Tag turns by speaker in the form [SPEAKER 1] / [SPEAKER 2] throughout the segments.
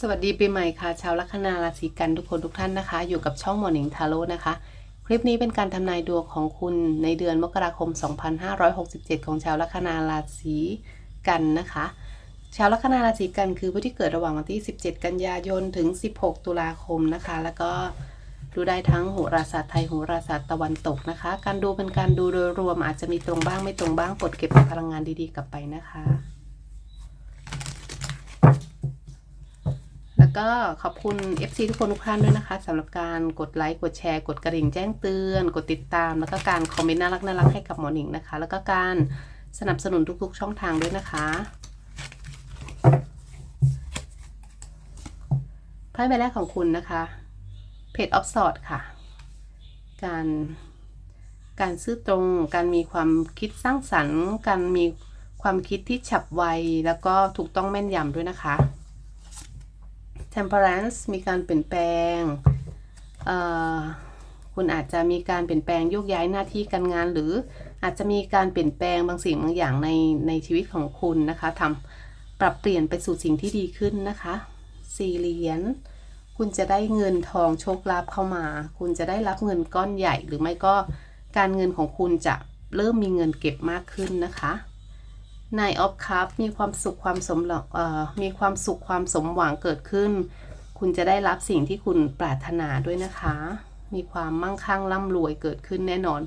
[SPEAKER 1] สวัสดีปีใหม่ค่ะ ชาวลัคนาราศีกันทุกคนทุกท่านนะคะ อยู่กับช่อง Morning Tarot นะคะ คลิปนี้เป็นการทำนายดวงของคุณในเดือนมกราคม 2567 ของชาวลัคนาราศีกันนะคะ ชาวลัคนาราศีกันคือผู้ที่เกิดระหว่างวันที่ 17 กันยายนถึง 16 ตุลาคมนะคะ แล้วก็ดูได้ทั้งโหราศาสตร์ไทยโหราศาสตร์ตะวันตกนะคะ การดูเป็นการดูโดยรวมอาจจะมีตรงบ้างไม่ตรงบ้างกดเก็บพลังงานดีๆ กลับไปนะคะ แล้ว ก็ขอบคุณ FC ทุกคนทุกท่านด้วยนะคะสำหรับการกดไลค์ กดแชร์ กดกระดิ่งแจ้งเตือน กดติดตาม แล้วก็การคอมเมนต์น่ารักน่ารักให้กับหมอหนิงนะคะ แล้วก็การสนับสนุนทุกๆ ช่องทางด้วยนะคะไพ่ใบแรกของคุณนะคะเพจออฟสอดค่ะ การการซื่อตรง การมีความคิดสร้างสรรค์ การมีความคิดที่ฉับไว แล้วก็ถูกต้องแม่นยำด้วยนะคะ temperance มีการเปลี่ยนแปลง คุณอาจจะมีการเปลี่ยนแปลงโยกย้ายหน้าที่การงาน หรืออาจจะมีการเปลี่ยนแปลงบางสิ่งบางอย่างในในชีวิตของคุณนะคะทำปรับเปลี่ยนไปสู่สิ่งที่ดีขึ้นนะคะสี่เหรียญคุณจะได้เงินทองโชคลาภเข้ามา คุณจะได้รับเงินก้อนใหญ่ หรือไม่ก็การเงินของคุณจะเริ่มมีเงินเก็บมากขึ้นนะคะ นายออฟคัพมีความสุขความสมเอ่อมีความสุขความสมหวังเกิดขึ้น คุณจะได้รับสิ่งที่คุณปรารถนาด้วยนะคะ มีความมั่งคั่งร่ำรวยเกิดขึ้นแน่นอน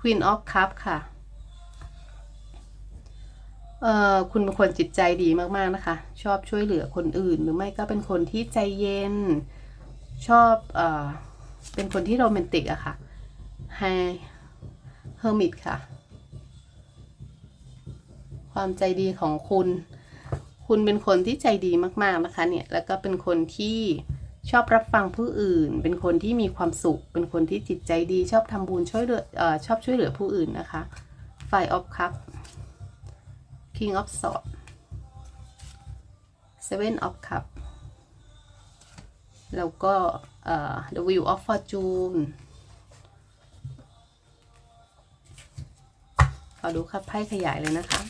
[SPEAKER 1] Queen of Cup ค่ะเอ่อคุณเป็นคนจิตใจดีมากๆนะคะ ชอบช่วยเหลือคนอื่น หรือไม่ก็เป็นคนที่ใจเย็น ชอบเอ่อเป็นคนที่โรแมนติกอะค่ะให้เฮอร์มิตค่ะ ความใจดีของคุณ คุณเป็นคนที่ใจดีมากๆนะคะเนี่ยแล้วก็เป็นคนที่ชอบรับฟังผู้อื่น เป็นคนที่มีความสุข เป็นคนที่จิตใจดี ชอบทำบุญช่วยเหลืออชอบช่วยเหลือผู้อื่นนะคะ Five of Cup King of Swords Seven of Cup แล้วก็เอ่อ The Wheel of Fortune ขอดูคับไพ่ขยายเลยนะคะ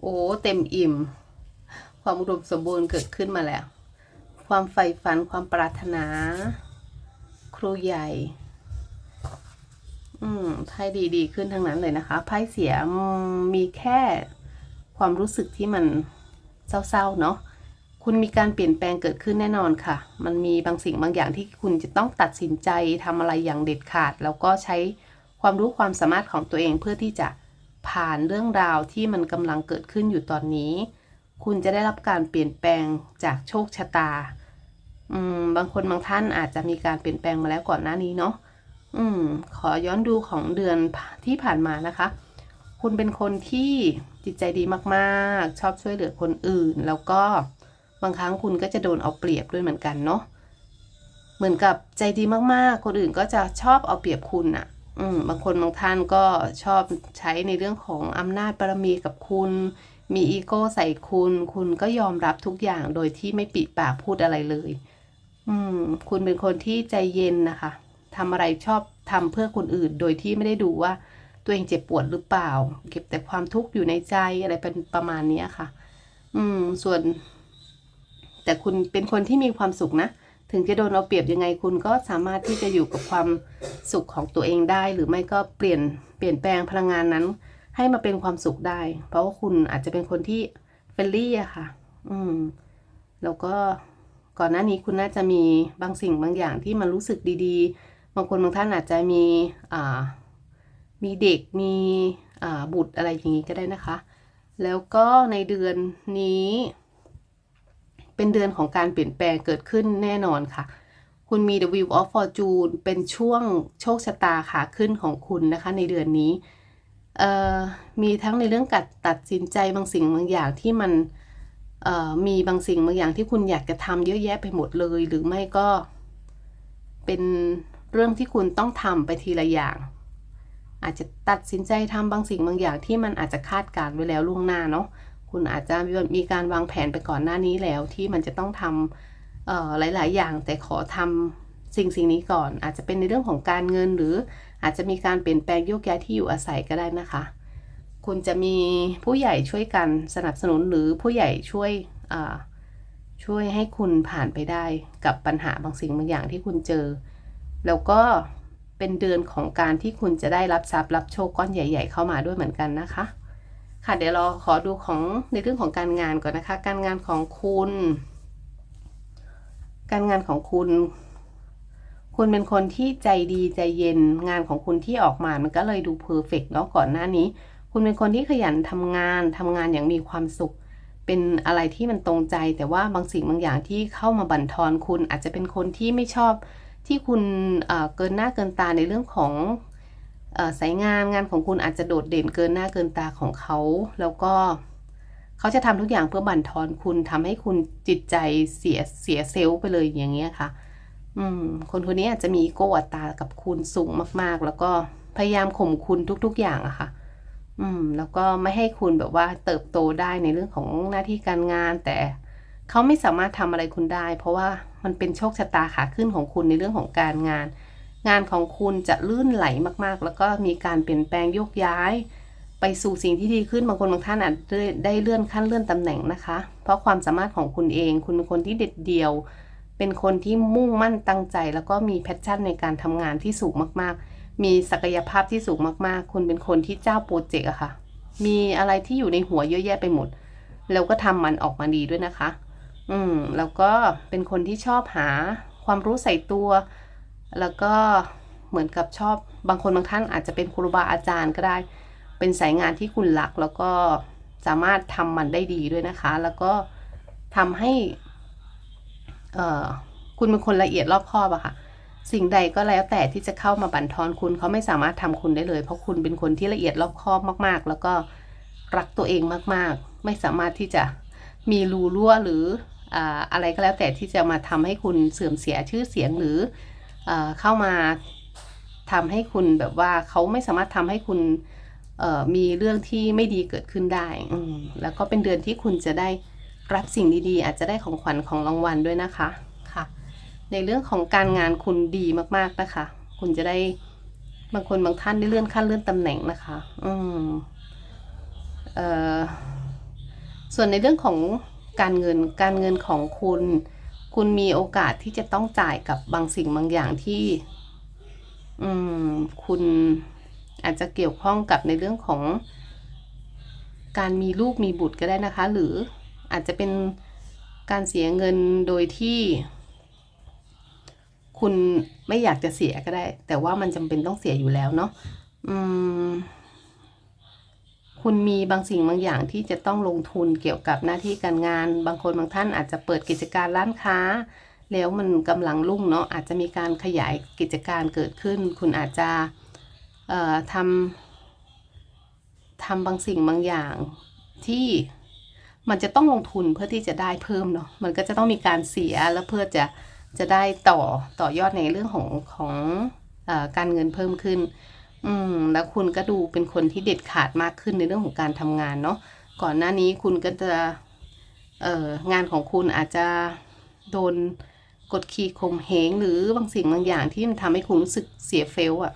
[SPEAKER 1] โอ้ เต็มอิ่ม ความอุดมสมบูรณ์เกิดขึ้นมาแล้ว ความใฝ่ฝันความปรารถนา ครูใหญ่ อืมไพ่ดีดีๆขึ้นทั้งนั้นเลยนะคะไพ่เสียมมีแค่ความรู้สึกที่มันเศร้าๆเนาะคุณมีการเปลี่ยนแปลงเกิดขึ้นแน่นอนค่ะ มันมีบางสิ่งบางอย่างที่คุณจะต้องตัดสินใจทำอะไรอย่างเด็ดขาด แล้วก็ใช้ความรู้ความสามารถของตัวเองเพื่อที่จะ ผ่านเรื่องราวที่มันกำลังเกิดขึ้นอยู่ตอนนี้ คุณจะได้รับการเปลี่ยนแปลงจากโชคชะตา อืม บางคนบางท่านอาจจะมีการเปลี่ยนแปลงมาแล้วก่อนหน้านี้เนาะ อืม ขอย้อนดูของเดือนที่ผ่านมานะคะ คุณเป็นคนที่จิตใจดีมากๆ ชอบช่วยเหลือคนอื่น แล้วก็บางครั้งคุณก็จะโดนเอาเปรียบด้วยเหมือนกันเนาะ เหมือนกับใจดีมากๆ คนอื่นก็จะชอบเอาเปรียบคุณอะ บางคนบางท่านก็ชอบใช้ในเรื่องของอำนาจบารมีกับคุณ มีอีโก้ใส่คุณ คุณก็ยอมรับทุกอย่างโดยที่ไม่ปิดปากพูดอะไรเลย อืม คุณเป็นคนที่ใจเย็นนะคะทำอะไรชอบทำเพื่อคนอื่น โดยที่ไม่ได้ดูว่าตัวเองเจ็บปวดหรือเปล่า เก็บแต่ความทุกข์อยู่ในใจอะไรเป็นประมาณนี้ค่ะ อืม ส่วน แต่คุณเป็นคนที่มีความสุขนะ ถึงจะโดนเอาเปรียบยังไงคุณก็สามารถที่จะอยู่กับความสุขของตัวเองได้ หรือไม่ก็เปลี่ยนเปลี่ยนแปลงพลังงานนั้น ให้มาเป็นความสุขได้ เพราะว่าคุณอาจจะเป็นคนที่เฟรนลี่อะค่ะ อืม แล้วก็ก่อนหน้านี้คุณน่าจะมีบางสิ่งบางอย่างที่มันรู้สึกดีๆ บางคนบางท่านอาจจะมีอ่ามีเด็กมีอ่าบุตรอะไรอย่างนี้ก็ได้นะคะ แล้วก็ในเดือนนี้ เป็นเดือนของการเปลี่ยนแปลงเกิดขึ้นแน่นอนค่ะ คุณมี The Wheel of Fortune เป็นช่วงโชคชะตาขาขึ้นของคุณนะคะในเดือนนี้ มีทั้งในเรื่องการตัดสินใจบางสิ่งบางอย่างที่มันมีบางสิ่งบางอย่างที่คุณอยากจะทำเยอะแยะไปหมดเลย หรือไม่ก็เป็นเรื่องที่คุณต้องทำไปทีละอย่าง อาจจะตัดสินใจทำบางสิ่งบางอย่างที่มันอาจจะคาดการณ์ไว้แล้วล่วงหน้าเนาะ คุณอาจจะมีการวางแผนไปก่อนหน้านี้แล้ว ที่มันจะต้องทเอ่อหลาย ๆ อย่าง แต่ขอทำสิ่งสิ่งนี้ก่อน อาจจะเป็นในเรื่องของการเงินหรืออาจจะมีการเปลี่ยนแปลงโยกย้ายที่อยู่อาศัยก็ได้นะคะ คุณจะมีผู้ใหญ่ช่วยกันสนับสนุนหรือผู้ใหญ่ช่วยช่วยให้คุณผ่านไปได้กับปัญหาบางสิ่งบางอย่างที่คุณเจอ แล้วก็เป็นเดือนของการที่คุณจะได้รับทรัพย์รับโชคก้อนใหญ่ ๆ เข้ามาด้วยเหมือนกันนะคะ ค่ะ เดี๋ยวเราขอดูของในเรื่องของการงานก่อนนะคะ การงานของคุณ การงานของคุณ คุณเป็นคนที่ใจดีใจเย็นงานของคุณที่ออกมา มันก็เลยดูเพอร์เฟกเนาะก่อนหน้านี้ คุณเป็นคนที่ขยันทำงานทำงานอย่างมีความสุข เป็นอะไรที่มันตรงใจ แต่ว่าบางสิ่งบางอย่างที่เข้ามาบั่นทอนคุณอาจจะเป็นคนที่ไม่ชอบที่คุณเออเกินหน้าเกินตาในเรื่องของ สายงานงานของคุณอาจจะโดดเด่นเกินหน้าเกินตาของเขา แล้วก็เขาจะทำทุกอย่างเพื่อบั่นทอนคุณทำให้คุณจิตใจเสียเสียเซลล์ไปเลยอย่างเงี้ยค่ะ อืม คนคนนี้อาจจะมีอีโก้อัตรากับคุณสูงมาก ๆ แล้วก็พยายามข่มคุณทุก ๆ อย่างอะค่ะ อืม แล้วก็ไม่ให้คุณแบบว่าเติบโตได้ในเรื่องของหน้าที่การงาน แต่เขาไม่สามารถทำอะไรคุณได้ เพราะว่ามันเป็นโชคชะตาขาขึ้นของคุณในเรื่องของการงาน งานของคุณจะลื่นไหลมากๆ แล้วก็มีการเปลี่ยนแปลงโยกย้าย ไปสู่สิ่งที่ดีขึ้นบางคนบางท่านอาจจะได้เลื่อนขั้นเลื่อนตำแหน่งนะคะ เพราะความสามารถของคุณเอง คุณเป็นคนที่เด็ดเดี่ยว เป็นคนที่มุ่งมั่นตั้งใจ แล้วก็มีแพชชั่นในการทำงานที่สูงมากๆ มีศักยภาพที่สูงมากๆ คุณเป็นคนที่เจ้าโปรเจกต์อะค่ะ มีอะไรที่อยู่ในหัวเยอะแยะไปหมด แล้วก็ทำมันออกมาดีด้วยนะคะ อืมแล้วก็เป็นคนที่ชอบหาความรู้ใส่ตัว แล้วก็เหมือนกับชอบบางคนบางท่านอาจจะเป็นครูบาอาจารย์ก็ได้ เป็นสายงานที่คุณรักแล้วก็สามารถทำมันได้ดีด้วยนะคะ แล้วก็ทำให้คุณเป็นคนละเอียดรอบคอบอะค่ะ สิ่งใดก็แล้วแต่ที่จะเข้ามาบั่นทอนคุณเขาไม่สามารถทำคุณได้เลย เพราะคุณเป็นคนที่ละเอียดรอบคอบมาก ๆ แล้วก็รักตัวเองมาก ๆ ไม่สามารถที่จะมีรูรั่วหรืออ่าอะไรก็แล้วแต่ที่จะมาทำให้คุณเสื่อมเสียชื่อเสียงหรือ เอ่อเข้ามาทำให้คุณแบบว่าเขาไม่สามารถทำให้คุณเอ่อมีเรื่องที่ไม่ดีเกิดขึ้นได้อืมแล้วก็เป็นเดือนที่คุณจะได้รับสิ่งดีๆ อาจจะได้ของขวัญของรางวัลด้วยนะคะค่ะ ในเรื่องของการงานคุณดีมากๆนะคะ คุณจะได้บางคนบางท่านได้เลื่อนขั้นเลื่อนตำแหน่งนะคะ อืมเอ่อส่วนในเรื่องของการเงินการเงินของคุณ คุณมีโอกาสที่จะต้องจ่ายกับบางสิ่งบางอย่างที่ อืม คุณอาจจะเกี่ยวข้องกับในเรื่องของ การมีลูกมีบุตรก็ได้นะคะ หรืออาจจะเป็นการเสียเงินโดยที่ คุณไม่อยากจะเสียก็ได้ แต่ว่ามันจำเป็นต้องเสียอยู่แล้วเนาะอืม คุณมีบางสิ่งบางอย่างที่จะต้องลงทุนเกี่ยวกับหน้าที่การงาน บางคนบางท่านอาจจะเปิดกิจการร้านค้า แล้วมันกำลังรุ่งเนาะอาจจะมีการขยายกิจการเกิดขึ้น คุณอาจจะทำทำบางสิ่งบางอย่างที่มันจะต้องลงทุนเพื่อที่จะได้เพิ่มเนาะมันก็จะต้องมีการเสียแล้วเพื่อจะจะได้ต่อต่อยอดในเรื่องของของอการเงินเพิ่มขึ้น อืม แล้วคุณก็ดูเป็นคนที่เด็ดขาดมากขึ้นในเรื่องของการทำงานเนาะ ก่อนหน้านี้คุณก็จะ เอ่อ งานของคุณอาจจะโดนกดขี่ข่มเหงหรือบางสิ่งบางอย่างที่มันทำให้คุณรู้สึกเสียเฟลอะ่ะ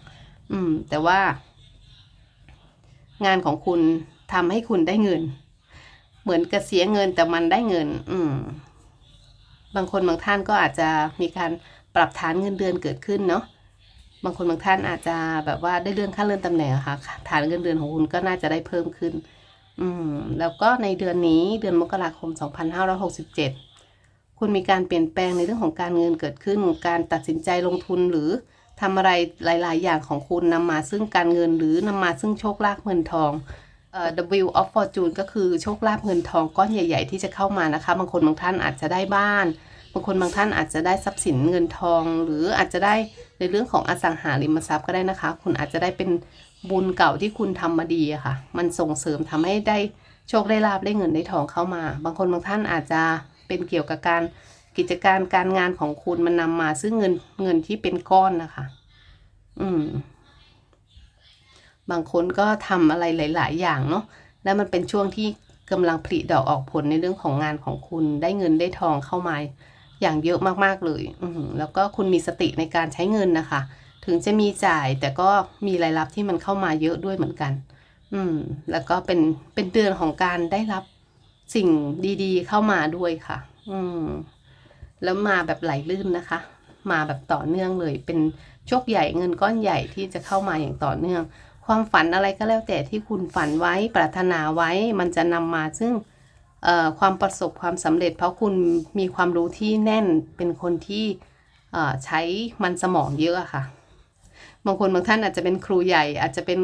[SPEAKER 1] อืม แต่ว่า งานของคุณทำให้คุณได้เงิน เหมือนกับเสียเงินแต่มันได้เงิน อืม บางคนบางท่านก็อาจจะมีการปรับฐานเงินเดือนเกิดขึ้นเนาะ บางคนบางท่านอาจจะแบบว่าได้เลื่อนขั้นเลื่อนตำแหน่งค่ะ ฐานเงินเดือนของคุณก็น่าจะได้เพิ่มขึ้น อืม แล้วก็ในเดือนนี้เดือนมกราคม 2567 คุณมีการเปลี่ยนแปลงในเรื่องของการเงินเกิดขึ้น การตัดสินใจลงทุนหรือทำอะไรหลาย ๆ อย่างของคุณนำมาซึ่งการเงินหรือนำมาซึ่งโชคลาภเงินทองเอ่อ W of Fortune ก็คือโชคลาภเงินทองก้อนใหญ่ ๆ ที่จะเข้ามานะคะ บางคนบางท่านอาจจะได้บ้านางคนบางท่านอาจจะได้ทรัพย์สินเงินทอง หรืออาจจะได้ในเรื่องของอสังหาริมทรัพย์ก็ได้นะคะ คุณอาจจะได้เป็นบุญเก่าที่คุณทำมาดีอะค่ะ มันส่งเสริมทำให้ได้โชคได้ลาบได้เงินได้ทองเข้ามา บางคนบางท่านอาจจะเป็นเกี่ยวกับการกิจการการงานของคุณมันนำมาซึ่งเงินเงินที่เป็นก้อนนะคะ อืม บางคนก็ทำอะไรหลาย ๆ อย่างเนาะแล้วมันเป็นช่วงที่กำลังผลิดอกออกผลในเรื่องของงานของคุณได้เงินได้ทองเข้ามา อย่างเยอะมากๆเลยแล้วก็คุณมีสติในการใช้เงินนะคะ ถึงจะมีจ่ายแต่ก็มีรายรับที่มันเข้ามาเยอะด้วยเหมือนกัน อืม แล้วก็เป็นเป็นเดือนของการได้รับสิ่งดีๆเข้ามาด้วยค่ะ อืม แล้วมาแบบไหลลื่นนะคะ มาแบบต่อเนื่องเลย เป็นโชคใหญ่เงินก้อนใหญ่ที่จะเข้ามาอย่างต่อเนื่อง ความฝันอะไรก็แล้วแต่ที่คุณฝันไว้ปรารถนาไว้ มันจะนำมาซึ่ง ความประสบความสำเร็จ เพราะคุณมีความรู้ที่แน่นเป็นคนที่ใช้มันสมองเยอะค่ะ บางคนบางท่านอาจจะเป็นครูใหญ่ อาจจะเป็น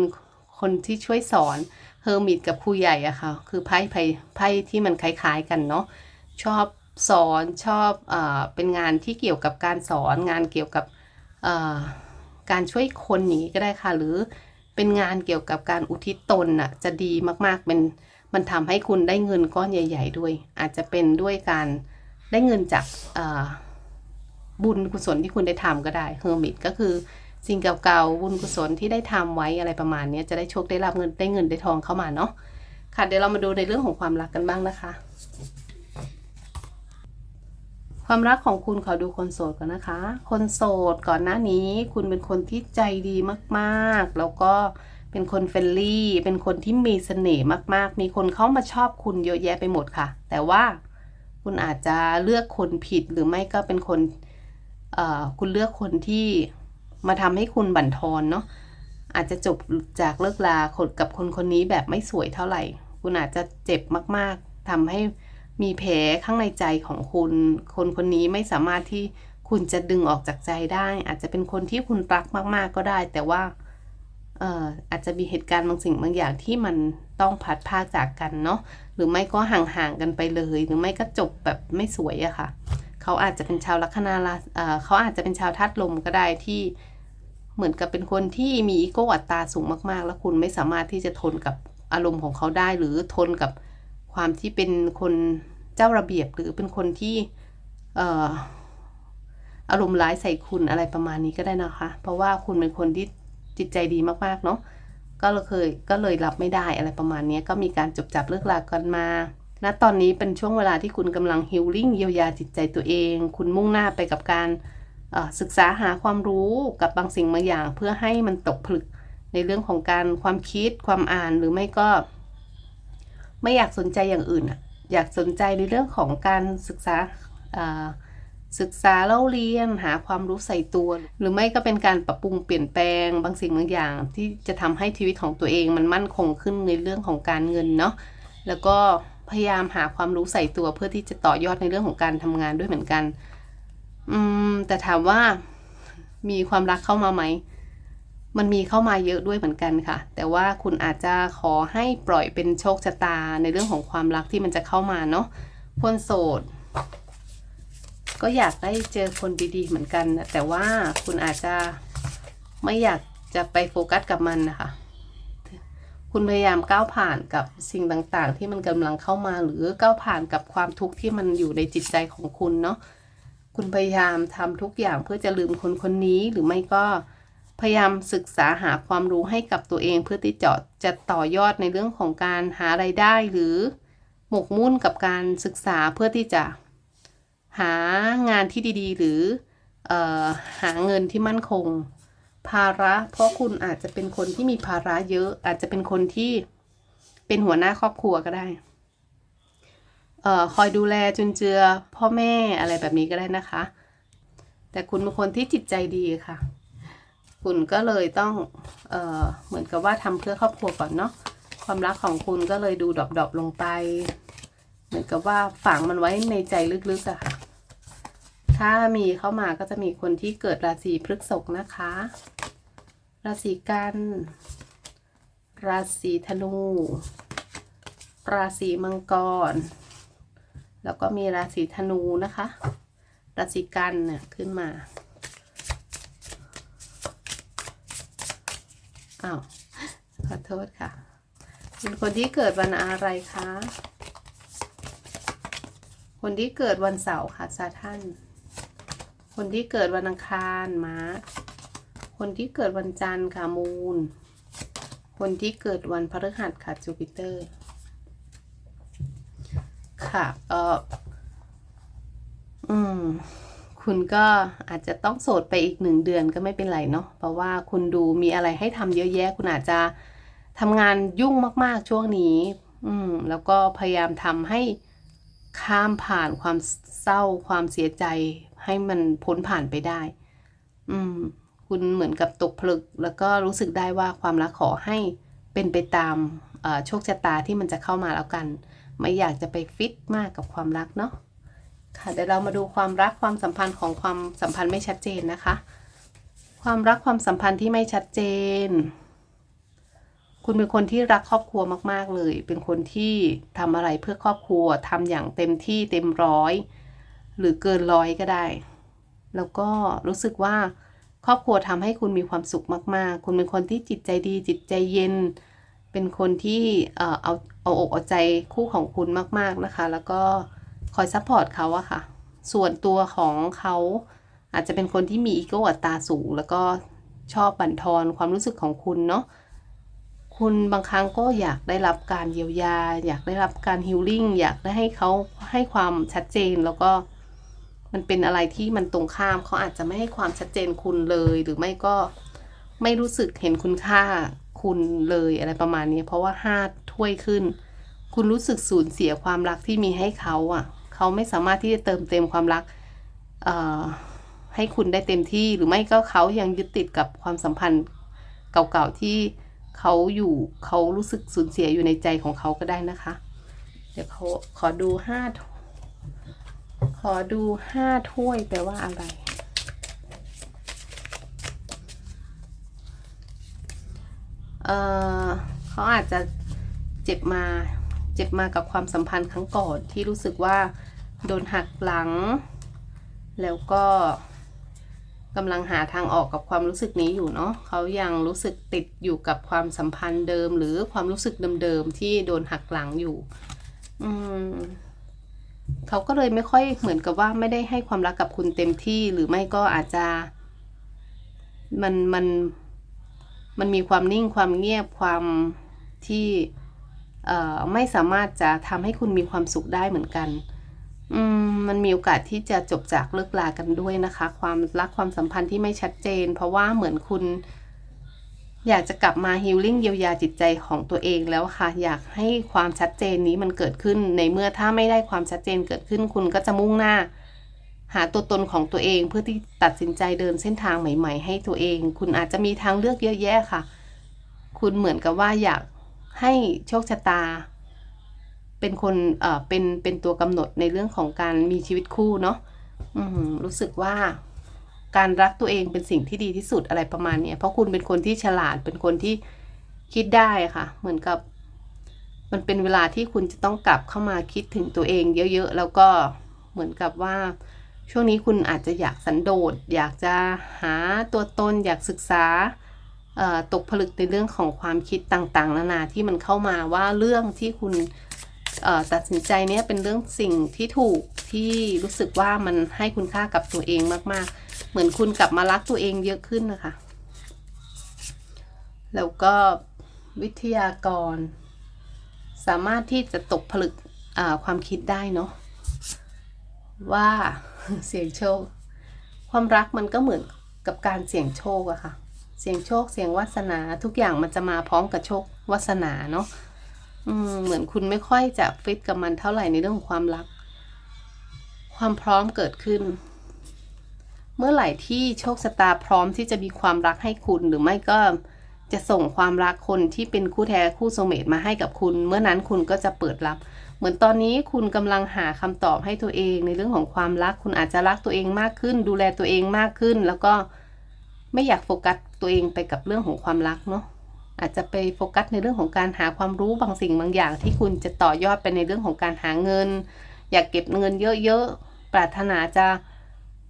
[SPEAKER 1] คนที่ช่วยสอนเฮอร์มิตกับครูใหญ่อะค่ะ คือไพ่ไพ่ไพ่ที่มันคล้ายๆกันเนาะชอบสอนชอบเอเป็นงานที่เกี่ยวกับการสอนงานเกี่ยวกับการช่วยคนอย่างนี้ก็ได้ค่ะ หรือเป็นงานเกี่ยวกับการอุทิศตนน่ะจะดีมากๆเป็น มันทำให้คุณได้เงินก้อนใหญ่ ๆ ด้วย อาจจะเป็นด้วยการได้เงินจากบุญกุศลที่คุณได้ทำก็ได้เฮอร์มิตก็คือสิ่งเก่าๆ บุญกุศลที่ได้ทำไว้อะไรประมาณนี้จะได้โชคได้รับเงินได้เงินได้ทองเข้ามาเนาะค่ะเดี๋ยวเรามาดูในเรื่องของความรักกันบ้างนะคะ ความรักของคุณขอดูคนโสดก่อนนะคะ คนโสดก่อนหน้านี้ คุณเป็นคนที่ใจดีมากๆ แล้วก็เเป็นคนเฟรนลี่ เป็นคนที่มีเสน่ห์มาก ๆ มีคนเข้ามาชอบคุณเยอะแยะไปหมดค่ะ แต่ว่าคุณอาจจะเลือกคนผิดหรือไม่ก็เป็นคนคุณเลือกคนที่มาทำให้คุณบั่นทอนเนาะอาจจะจบจากเลิกลาคนกับคนคนนี้แบบไม่สวยเท่าไหร่ คุณอาจจะเจ็บมากๆทำให้มีแผลข้างในใจของคุณ คนคนนี้ไม่สามารถที่คุณจะดึงออกจากใจได้ อาจจะเป็นคนที่คุณรักมาก ๆ ก็ได้ แต่ว่า อาจจะมีเหตุการณ์บางสิ่งบางอย่างที่มันต้องพัดพาจากกันเนาะหรือไม่ก็ห่างๆกันไปเลย หรือไม่ก็จบแบบไม่สวยอะค่ะ เขาอาจจะเป็นชาวลัคนาราเอ่อเขาอาจจะเป็นชาวธาตุลมก็ได้ที่เหมือนกับเป็นคนที่มีอีโก้อัตราสูงมากๆ แล้วคุณไม่สามารถที่จะทนกับอารมณ์ของเขาได้ หรือทนกับความที่เป็นคนเจ้าระเบียบหรือเป็นคนที่เอ่ออารมณ์ร้ายใส่คุณอะไรประมาณนี้ก็ได้นะคะ เพราะว่าคุณเป็นคนที่ จิตใจดีมากๆเนาะก็เลยเคยก็เลยรับไม่ได้อะไรประมาณนี้ก็มีการจบจับเลิกลากันมาณตอนนี้เป็นช่วงเวลาที่คุณกำลังฮิลลิ่งเยียวยาจิตใจตัวเอง คุณมุ่งหน้าไปกับการศึกษาหาความรู้กับบางสิ่งบางอย่าง เพื่อให้มันตกผลึกในเรื่องของการความคิดความอ่านหรือไม่ก็ ไม่อยากสนใจอย่างอื่นอยากสนใจในเรื่องของการศึกษาอ่อ ศึกษาเล่าเรียนหาความรู้ใส่ตัว หรือไม่ก็เป็นการปรับปรุงเปลี่ยนแปลงบางสิ่งบางอย่าง ที่จะทำให้ชีวิตของตัวเองมันมั่นคงขึ้นในเรื่องของการเงินเนาะแล้วก็พยายามหาความรู้ใส่ตัวเพื่อที่จะต่อยอดในเรื่องของการทำงานด้วยเหมือนกัน อืม แต่ถามว่ามีความรักเข้ามาไหม มันมีเข้ามาเยอะด้วยเหมือนกันค่ะ แต่ว่าคุณอาจจะขอให้ปล่อยเป็นโชคชะตาในเรื่องของความรักที่มันจะเข้ามาเนาะคนโสด ก็อยากได้เจอคนดีๆเหมือนกันนะแต่ว่าคุณอาจจะไม่อยากจะไปโฟกัสกับมันนะคะ คุณพยายามก้าวผ่านกับสิ่งต่างๆ ที่มันกำลังเข้ามาหรือก้าวผ่านกับความทุกข์ที่มันอยู่ในจิตใจของคุณเนาะคุณพยายามทำทุกอย่างเพื่อจะลืมคนคนนี้หรือไม่ก็พยายามศึกษาหาความรู้ให้กับตัวเองเพื่อที่จะจะต่อยอดในเรื่องของการหาไรายได้หรือหมกมุ่นกับการศึกษาเพื่อที่จะ หางานที่ดีๆ หรือออหาเงินที่มั่นคง ภาระ เพราะคุณอาจจะเป็นคนที่มีภาระเยอะ อาจจะเป็นคนที่เป็นหัวหน้าครอบครัวก็ได้เออคอยดูแลจุนเจือพ่อแม่อะไรแบบนี้ก็ได้นะคะ แต่คุณเป็นคนที่จิตใจดีค่ะ คุณก็เลยต้องเออเหมือนกับว่าทำเพื่อครอบครัวก่อนเนาะความรักของคุณก็เลยดูดรอปๆลงไป เหมือนกับว่าฝังมันไว้ในใจลึกๆอะค่ะ ถ้ามีเข้ามาก็จะมีคนที่เกิดราศีพฤษภนะคะ ราศีกัน ราศีธนู ราศีมังกร แล้วก็มีราศีธนูนะคะ ราศีกันเนี่ยขึ้นมา อ้าว ขอโทษค่ะ เป็นคนที่เกิดวันอะไรคะ คนที่เกิดวันเสาร์ค่ะซาท่าน คนที่เกิดวันอังคารมาร์คคนที่เกิดวันจันทร์ค่ะมูน คนที่เกิดวันพฤหัสค่ะจูปิเตอร์ ค่ะเอออืม คุณก็อาจจะต้องโสดไปอีกหนึ่งเดือนก็ไม่เป็นไรเนาะ เพราะว่าคุณดูมีอะไรให้ทำเยอะแยะ คุณอาจจะทำงานยุ่งมาก ๆ ช่วงนี้ อืม แล้วก็พยายามทำให้ข้ามผ่านความเศร้าความเสียใจ ให้มันพ้นผ่านไปได้ อืม คุณเหมือนกับตกผลึก แล้วก็รู้สึกได้ว่าความรักขอให้เป็นไปตามโชคชะตาที่มันจะเข้ามาแล้วกัน ไม่อยากจะไปฟิตมากกับความรักเนาะค่ะเดี๋ยวเรามาดูความรักความสัมพันธ์ของความสัมพันธ์ไม่ชัดเจนนะคะ ความรักความสัมพันธ์ที่ไม่ชัดเจน คุณเป็นคนที่รักครอบครัวมาก ๆ เลย เป็นคนที่ทำอะไรเพื่อครอบครัวทำอย่างเต็มที่เต็มร้อย หรือเกินร้อยก็ได้ แล้วก็รู้สึกว่าครอบครัวทำให้คุณมีความสุขมาก ๆ คุณเป็นคนที่จิตใจดี จิตใจเย็น เป็นคนที่เอ่อเอาเอาอกเอาใจคู่ของคุณมาก ๆนะคะ แล้วก็คอยซัพพอร์ตเขาอะค่ะ ส่วนตัวของเขาอาจจะเป็นคนที่มีอีโก้อัตราสูง แล้วก็ชอบบั่นทอนความรู้สึกของคุณเนาะ คุณบางครั้งก็อยากได้รับการเยียวยา อยากได้รับการฮิลลิ่ง อยากได้ให้เขาให้ความชัดเจนแล้วก็ มันเป็นอะไรที่มันตรงข้ามเขาอาจจะไม่ให้ความชัดเจนคุณเลย หรือไม่ก็ไม่รู้สึกเห็นคุณค่าคุณเลยอะไรประมาณนี้ เพราะว่าห้าถ้วยขึ้น คุณรู้สึกสูญเสียความรักที่มีให้เขาอะเขาไม่สามารถที่จะเติมเต็มความรักให้คุณได้เต็มที่หรือไม่ก็เขายังยึดติดกับความสัมพันธ์เก่าๆที่เขาอยู่เขารู้สึกสูญเสียอยู่ในใจของเขาก็ได้นะคะ เดี๋ยวเขาขอดูห้า อดูห้าถ้วยแปลว่าอะไร เออเขาอาจจะเจ็บมา เจ็บมากับความสัมพันธ์ครั้งก่อนที่รู้สึกว่าโดนหักหลัง แล้วก็กำลังหาทางออกกับความรู้สึกนี้อยู่เนาะเขายังรู้สึกติดอยู่กับความสัมพันธ์เดิม หรือความรู้สึกเดิมๆที่โดนหักหลังอยู่ อืม เขาก็เลยไม่ค่อยเหมือนกับว่าไม่ได้ให้ความรักกับคุณเต็มที่หรือไม่ก็อาจจะมันมันมันมีความนิ่งความเงียบความที่ไม่สามารถจะทำให้คุณมีความสุขได้เหมือนกัน อืมมันมีโอกาสที่จะจบจากเลิกลากันด้วยนะคะ ความรักความสัมพันธ์ที่ไม่ชัดเจน เพราะว่าเหมือนคุณ อยากจะกลับมาฮิลลิ่งเยียวยาจิตใจของตัวเองแล้วค่ะ อยากให้ความชัดเจนนี้มันเกิดขึ้นในเมื่อถ้าไม่ได้ความชัดเจนเกิดขึ้นคุณก็จะมุ่งหน้า หาตัวตนของตัวเองเพื่อที่ตัดสินใจเดินเส้นทางใหม่ ๆ ให้ตัวเอง คุณอาจจะมีทางเลือกเยอะแยะค่ะ คุณเหมือนกับว่าอยากให้โชคชะตา เป็นคนเอ่อเป็นเป็นตัวกำหนดในเรื่องของการมีชีวิตคู่เนาะอืรู้สึกว่า การรักตัวเองเป็นสิ่งที่ดีที่สุดอะไรประมาณเนี้ยเพราะคุณเป็นคนที่ฉลาดเป็นคนที่คิดได้ค่ะ เหมือนกับ มันเป็นเวลาที่คุณจะต้องกลับเข้ามาคิดถึงตัวเอง เยอะๆแล้วก็เหมือนกับว่า ช่วงนี้คุณอาจจะอยากสันโดษ อยากจะหาตัวตน อยากศึกษาตกผลึกในเรื่องของความคิดต่างๆ นานาที่มันเข้ามาว่าเรื่องที่คุณ ตัดสินใจเนี้ยเป็นเรื่องสิ่งที่ถูกที่รู้สึกว่ามันให้คุณค่ากับตัวเองมากๆ เหมือนคุณกลับมารักตัวเองเยอะขึ้นนะคะ แล้วก็วิทยากร สามารถที่จะตกผลึกความคิดได้เนาะว่าเสี่ยงโชค ความรักมันก็เหมือนกับการเสี่ยงโชคอะค่ะ เสี่ยงโชคเสี่ยงวาสนาทุกอย่างมันจะมาพร้อมกับโชควาสนาเนาะ เหมือนคุณไม่ค่อยจะฟิตกับมันเท่าไหร่ในเรื่องของความรัก ความพร้อมเกิดขึ้น เมื่อไหร่ที่โชคชะตาพร้อมที่จะมีความรักให้คุณหรือไม่ก็จะส่งความรักคนที่เป็นคู่แท้คู่โซเมตมาให้กับคุณ เมื่อนั้นคุณก็จะเปิดรับ เหมือนตอนนี้คุณกำลังหาคำตอบให้ตัวเองในเรื่องของความรัก คุณอาจจะรักตัวเองมากขึ้น ดูแลตัวเองมากขึ้น แล้วก็ไม่อยากโฟกัสตัวเองไปกับเรื่องของความรักเนาะ อาจจะไปโฟกัสในเรื่องของการหาความรู้บางสิ่งบางอย่าง ที่คุณจะต่อยอดไปในเรื่องของการหาเงิน อยากเก็บเงินเยอะๆ ปรารถนาจะ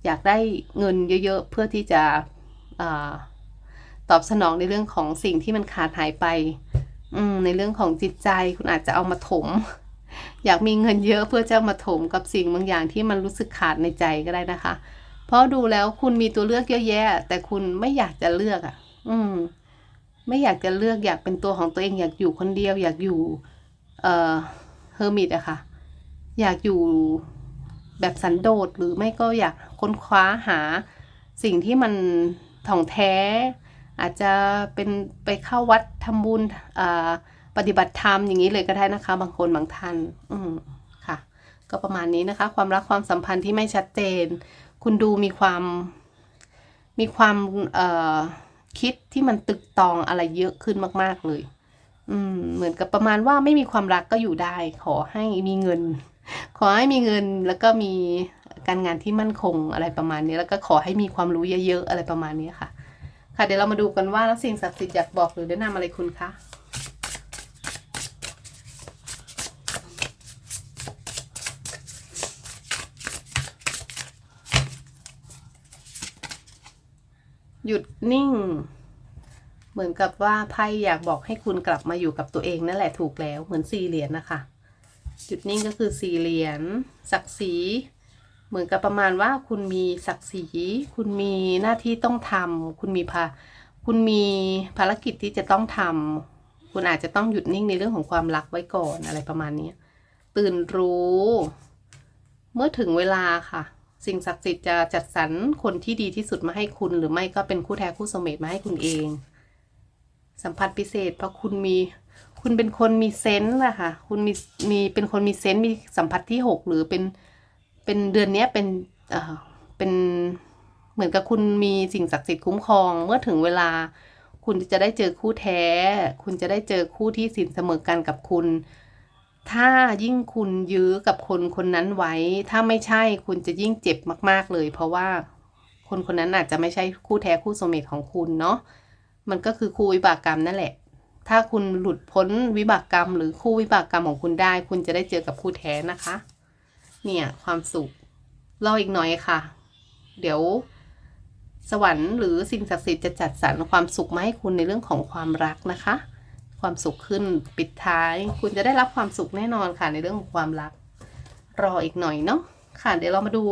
[SPEAKER 1] อยากได้เงินเยอะๆ เพื่อที่จะอตอบสนองในเรื่องของสิ่งที่มันขาดหายไปอืในเรื่องของจิตใจคุณอาจจะเอามาถม อยากมีเงินเยอะเพื่อจะมาถมกับสิ่งบางอย่างที่มันรู้สึกขาดในใจก็ได้นะคะ เพราะดูแล้วคุณมีตัวเลือกเยอะแยะ แต่คุณไม่อยากจะเลือกอะ อืม ไม่อยากจะเลือกอยากเป็นตัวของตัวเอง อยากอยู่คนเดียว อยากอยู่เอ่อเฮอร์มิตอะค่ะ อยากอยู่แบบสันโดษหรือไม่ก็อยากค้นคว้าหาสิ่งที่มันถ่องแท้ อาจจะเป็นไปเข้าวัดทำบุญอ่าปฏิบัติธรรมอย่างนี้เลยก็ได้นะคะ บางคนบางท่านอืมค่ะ ก็ประมาณนี้นะคะ ความรักความสัมพันธ์ที่ไม่ชัดเจน คุณดูมีความมีความเอ่อ คิดที่มันตึกตองอะไรเยอะขึ้นมาก ๆ เลย อืม เหมือนกับประมาณว่าไม่มีความรักก็อยู่ได้ ขอให้มีเงิน ขอให้มีเงินแล้วก็มีการงานที่มั่นคงอะไรประมาณนี้ แล้วก็ขอให้มีความรู้เยอะๆอะไรประมาณนี้ค่ะ ค่ะเดี๋ยวเรามาดูกันว่าแล้วสิ่งศักดิ์สิทธิ์อยากบอกหรือแนะนำอะไรคุณคะ หยุดนิ่ง เหมือนกับว่าไพ่อยากบอกให้คุณกลับมาอยู่กับตัวเองนั่นแหละถูกแล้วเหมือนสี่เหรียญนะคะจุดนิ่งก็คือสี่เหรียญศักดิ์ศรีเหมือนกับประมาณว่าคุณมีศักดิ์ศรีคุณมีหน้าที่ต้องทำคุณมีภาคุณมีภารกิจที่จะต้องทำคุณอาจจะต้องหยุดนิ่งในเรื่องของความรักไว้ก่อนอะไรประมาณนี้ตื่นรู้ เมื่อถึงเวลาค่ะ สิ่งศักดิ์สิทธิ์จะจัดสรรคนที่ดีที่สุดมาให้คุณ หรือไม่ก็เป็นคู่แท้คู่สมเมตมาให้คุณเอง สัมผัสพิเศษ เพราะคุณมี คุณเป็นคนมีเซนส์อะค่ะ คุณมีมีเป็นคนมีเซนส์มีสัมผัสที่หกหรือเป็นเป็นเดือนเนี้ยเป็นเอ่อเป็นเหมือนกับคุณมีสิ่งศักดิ์สิทธิ์คุ้มครองเมื่อถึงเวลา คุณจะได้เจอคู่แท้ คุณจะได้เจอคู่ที่สินเสมอกันกับคุณ ถ้ายิ่งคุณยื้อกับคนคนนั้นไว้ ถ้าไม่ใช่คุณจะยิ่งเจ็บมาก ๆ เลย เพราะว่าคนคนนั้นอาจจะไม่ใช่คู่แท้คู่สมเมตของคุณเนาะมันก็คือคู่วิบากกรรมนั่นแหละ ถ้าคุณหลุดพ้นวิบากกรรม หรือคู่วิบากกรรมของคุณได้ คุณจะได้เจอกับคู่แท้นะคะ เนี่ยความสุขรออีกหน่อยค่ะ เดี๋ยว สวรรค์หรือสิ่งศักดิ์สิทธิ์จะจัดสรรความสุขมาให้คุณในเรื่องของความรักนะคะ ความสุขขึ้นปิดท้าย คุณจะได้รับความสุขแน่นอนค่ะในเรื่องของความรัก รออีกหน่อยเนาะค่ะ เดี๋ยวเรามาดู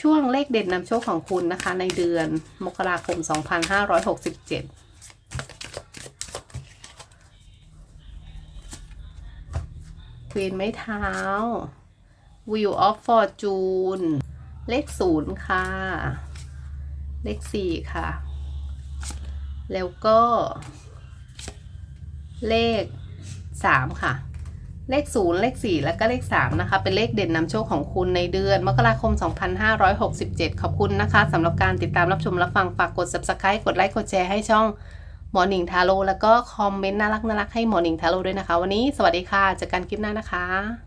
[SPEAKER 1] ช่วงเลขเด่นนำโชคของคุณนะคะ ในเดือนมกราคม 2567ควีนไม้เท้า Wheel of Fortune เลขศูนย์ค่ะ เลขสี่ค่ะ แล้วก็ เลขสามค่ะ เลขศูนย์เลขสี่แล้วก็เลขสามนะคะ เป็นเลขเด่นนำโชคของคุณในเดือน มกราคม 2567 ขอบคุณนะคะสำหรับการติดตามรับชมรับฟังฝากกด subscribe กดไลค์กดแชร์ให้ช่องหมอหนิงทาโร่แล้วก็คอมเมนต์น่ารักน่ารักให้หมอหนิงทาโร่ด้วยนะคะ วันนี้สวัสดีค่ะเจอกันคลิปหน้านะคะ